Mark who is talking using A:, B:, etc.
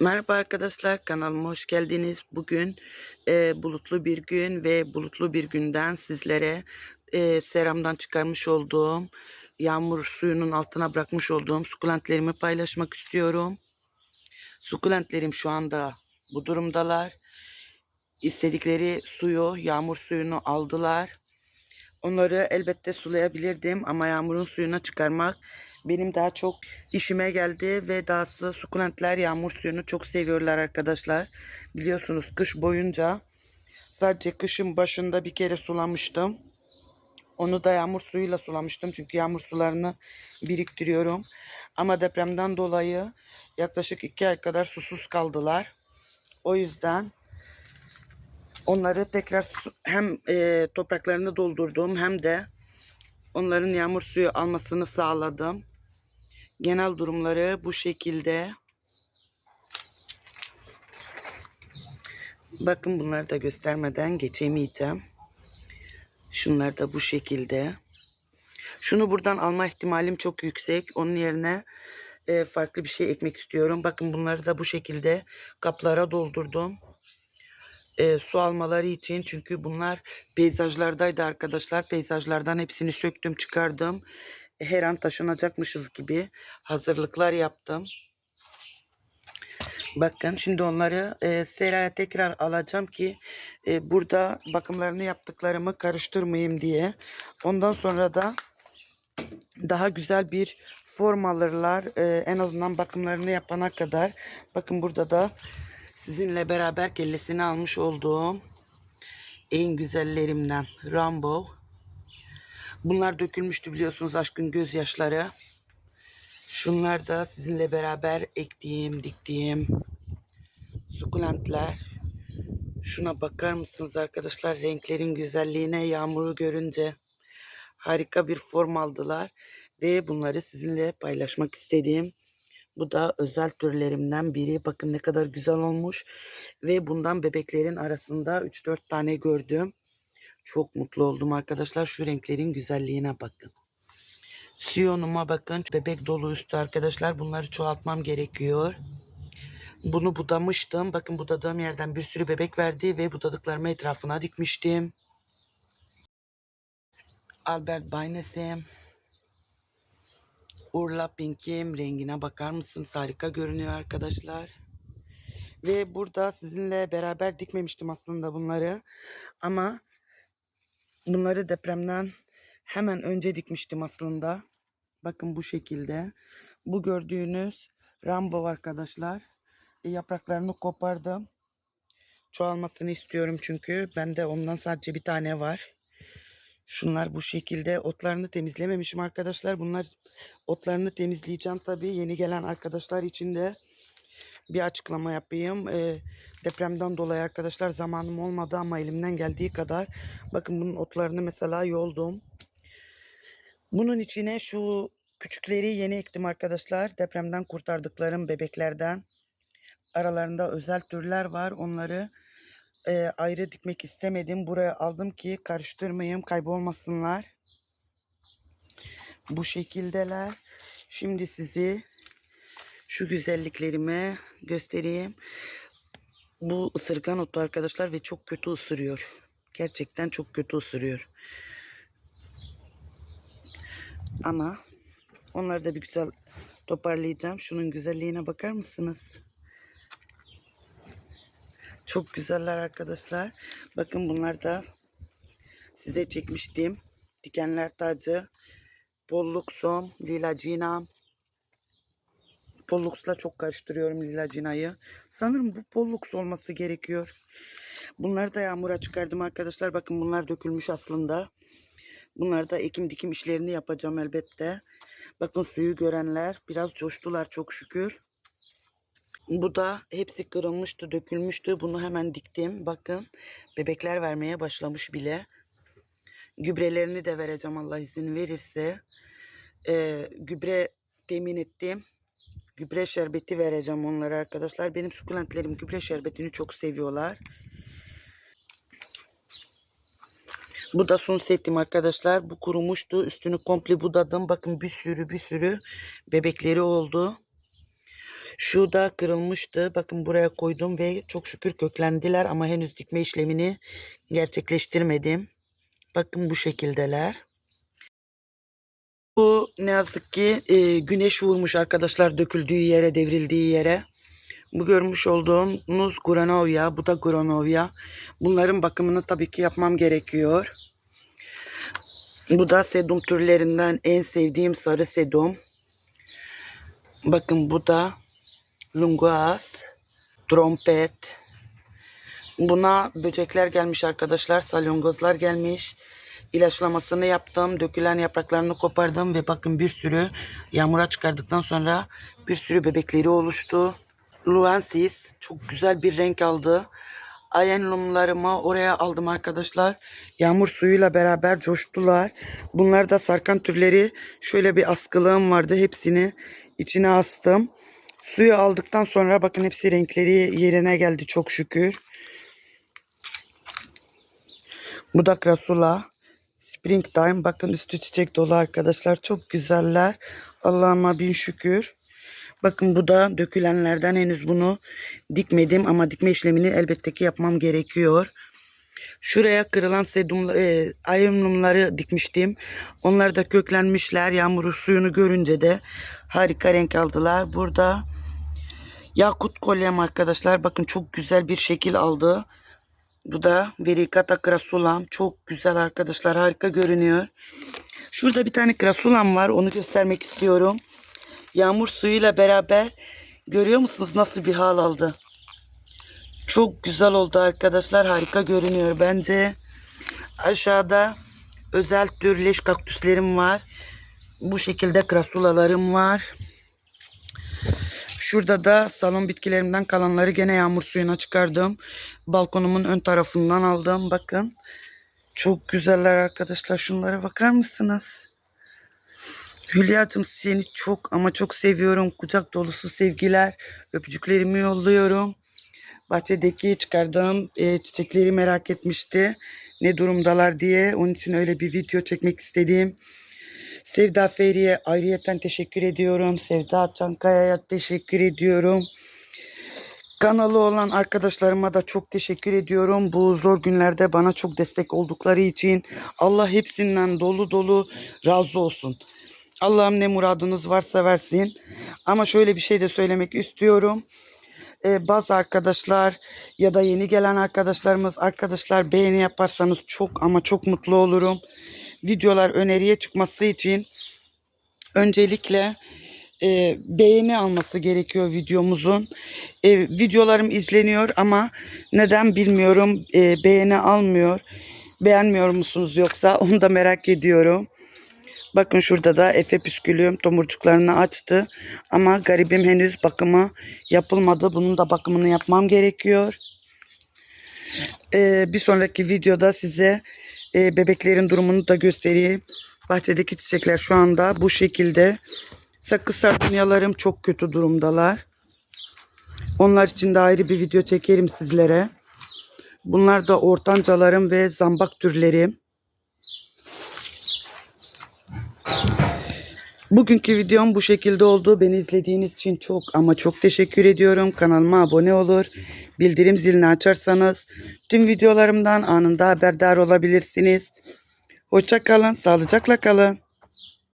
A: Merhaba arkadaşlar kanalıma hoş geldiniz. Bugün e, bulutlu bir gün ve bulutlu bir günden sizlere e, seramdan çıkarmış olduğum yağmur suyunun altına bırakmış olduğum sukulentlerimi paylaşmak istiyorum. Sukulentlerim şu anda bu durumdalar. İstedikleri suyu, yağmur suyunu aldılar. Onları elbette sulayabilirdim ama yağmurun suyuna çıkarmak benim daha çok işime geldi ve dahası sukulentler yağmur suyunu çok seviyorlar arkadaşlar. Biliyorsunuz kış boyunca sadece kışın başında bir kere sulamıştım. Onu da yağmur suyuyla sulamıştım çünkü yağmur sularını biriktiriyorum. Ama depremden dolayı yaklaşık iki ay kadar susuz kaldılar. O yüzden onları tekrar hem e, topraklarını doldurdum hem de onların yağmur suyu almasını sağladım. Genel durumları bu şekilde. Bakın bunları da göstermeden geçemeyeceğim. Şunlar da bu şekilde. Şunu buradan alma ihtimalim çok yüksek. Onun yerine e, farklı bir şey ekmek istiyorum. Bakın bunları da bu şekilde kaplara doldurdum. E, su almaları için çünkü bunlar peyzajlardaydı arkadaşlar. Peyzajlardan hepsini söktüm çıkardım. Her an taşınacakmışız gibi hazırlıklar yaptım. Bakın şimdi onları e, seraya tekrar alacağım ki e, burada bakımlarını yaptıklarımı karıştırmayayım diye. Ondan sonra da daha güzel bir form alırlar. E, en azından bakımlarını yapana kadar. Bakın burada da sizinle beraber kellesini almış olduğum en güzellerimden Rambo. Bunlar dökülmüştü biliyorsunuz aşkın gözyaşları. Şunlar da sizinle beraber ektiğim, diktiğim sukulentler. Şuna bakar mısınız arkadaşlar? Renklerin güzelliğine yağmuru görünce harika bir form aldılar. Ve bunları sizinle paylaşmak istediğim. Bu da özel türlerimden biri. Bakın ne kadar güzel olmuş. Ve bundan bebeklerin arasında 3-4 tane gördüm. Çok mutlu oldum arkadaşlar. Şu renklerin güzelliğine bakın. Siyonuma bakın. Bebek dolu üstü arkadaşlar. Bunları çoğaltmam gerekiyor. Bunu budamıştım. Bakın budadığım yerden bir sürü bebek verdi ve budadıklarımı etrafına dikmiştim. Albert Baynes'im. Urla Pink'im. Rengine bakar mısınız? Harika görünüyor arkadaşlar. Ve burada sizinle beraber dikmemiştim aslında bunları. Ama bunları depremden hemen önce dikmiştim aslında. Bakın bu şekilde. Bu gördüğünüz Rambo arkadaşlar. E, yapraklarını kopardım. Çoğalmasını istiyorum çünkü. Bende ondan sadece bir tane var. Şunlar bu şekilde. Otlarını temizlememişim arkadaşlar. Bunlar otlarını temizleyeceğim tabii. Yeni gelen arkadaşlar için de bir açıklama yapayım. E, depremden dolayı arkadaşlar zamanım olmadı ama elimden geldiği kadar. Bakın bunun otlarını mesela yoldum. Bunun içine şu küçükleri yeni ektim arkadaşlar. Depremden kurtardıklarım bebeklerden. Aralarında özel türler var. Onları e, ayrı dikmek istemedim. Buraya aldım ki karıştırmayayım, kaybolmasınlar. Bu şekildeler. Şimdi sizi şu güzelliklerime göstereyim. Bu ısırgan otu arkadaşlar ve çok kötü ısırıyor. Gerçekten çok kötü ısırıyor. Ama onları da bir güzel toparlayacağım. Şunun güzelliğine bakar mısınız? Çok güzeller arkadaşlar. Bakın bunlar da size çekmiştim. Dikenler tacı. Polluxum, lilacinam. Pollux'la çok karıştırıyorum lilacinayı. Sanırım bu Pollux olması gerekiyor. Bunları da yağmura çıkardım arkadaşlar. Bakın bunlar dökülmüş aslında. Bunları da ekim dikim işlerini yapacağım elbette. Bakın suyu görenler biraz coştular çok şükür. Bu da hepsi kırılmıştı, dökülmüştü. Bunu hemen diktim. Bakın bebekler vermeye başlamış bile. Gübrelerini de vereceğim Allah izin verirse. Ee, gübre temin ettim. Gübre şerbeti vereceğim onlara arkadaşlar. Benim sukulentlerim gübre şerbetini çok seviyorlar. Bu da son setim arkadaşlar. Bu kurumuştu. Üstünü komple budadım. Bakın bir sürü bir sürü bebekleri oldu. Şu da kırılmıştı. Bakın buraya koydum ve çok şükür köklendiler ama henüz dikme işlemini gerçekleştirmedim. Bakın bu şekildeler. Bu ne yazık ki e, güneş vurmuş arkadaşlar döküldüğü yere, devrildiği yere. Bu görmüş olduğunuz Granovia, bu da Granovia. Bunların bakımını tabii ki yapmam gerekiyor. Bu da sedum türlerinden en sevdiğim sarı sedum. Bakın bu da Lunguas, trompet. Buna böcekler gelmiş arkadaşlar, salyangozlar gelmiş. İlaçlamasını yaptım, dökülen yapraklarını kopardım ve bakın bir sürü yağmura çıkardıktan sonra bir sürü bebekleri oluştu. Luensis çok güzel bir renk aldı. Ayenlumlarımı oraya aldım arkadaşlar. Yağmur suyuyla beraber coştular. Bunlar da sarkan türleri. Şöyle bir askılığım vardı. Hepsini içine astım. Suyu aldıktan sonra bakın hepsi renkleri yerine geldi çok şükür. Bu da krasula. Springtime. Bakın üstü çiçek dolu arkadaşlar. Çok güzeller. Allah'ıma bin şükür. Bakın bu da dökülenlerden henüz bunu dikmedim ama dikme işlemini elbette ki yapmam gerekiyor. Şuraya kırılan sedum, e, dikmiştim. Onlar da köklenmişler. Yağmur suyunu görünce de harika renk aldılar. Burada yakut kolyem arkadaşlar. Bakın çok güzel bir şekil aldı. Bu da Vericata krasulam. Çok güzel arkadaşlar. Harika görünüyor. Şurada bir tane krasulam var. Onu göstermek istiyorum. Yağmur suyuyla beraber görüyor musunuz nasıl bir hal aldı? Çok güzel oldu arkadaşlar. Harika görünüyor bence. Aşağıda özel tür leş kaktüslerim var. Bu şekilde krasulalarım var. Şurada da salon bitkilerimden kalanları gene yağmur suyuna çıkardım. Balkonumun ön tarafından aldım. Bakın. Çok güzeller arkadaşlar. Şunlara bakar mısınız? Hülya'cığım seni çok ama çok seviyorum. Kucak dolusu sevgiler. Öpücüklerimi yolluyorum. Bahçedeki çıkardığım e, çiçekleri merak etmişti. Ne durumdalar diye. Onun için öyle bir video çekmek istedim. Sevda Feri'ye ayrıyeten teşekkür ediyorum. Sevda Çankaya'ya teşekkür ediyorum. Kanalı olan arkadaşlarıma da çok teşekkür ediyorum. Bu zor günlerde bana çok destek oldukları için Allah hepsinden dolu dolu razı olsun. Allah'ım ne muradınız varsa versin. Ama şöyle bir şey de söylemek istiyorum. Ee, bazı arkadaşlar ya da yeni gelen arkadaşlarımız arkadaşlar beğeni yaparsanız çok ama çok mutlu olurum. Videolar öneriye çıkması için öncelikle e, beğeni alması gerekiyor videomuzun. E, videolarım izleniyor ama neden bilmiyorum e, beğeni almıyor. Beğenmiyor musunuz yoksa onu da merak ediyorum. Bakın şurada da Efe püskülüğüm tomurcuklarını açtı. Ama garibim henüz bakımı yapılmadı. Bunun da bakımını yapmam gerekiyor. Ee, bir sonraki videoda size e, bebeklerin durumunu da göstereyim. Bahçedeki çiçekler şu anda bu şekilde. Sakız sardunyalarım çok kötü durumdalar. Onlar için de ayrı bir video çekerim sizlere. Bunlar da ortancalarım ve zambak türlerim. Bugünkü videom bu şekilde oldu. Beni izlediğiniz için çok ama çok teşekkür ediyorum. Kanalıma abone olur. Bildirim zilini açarsanız tüm videolarımdan anında haberdar olabilirsiniz. Hoşça kalın, sağlıcakla kalın.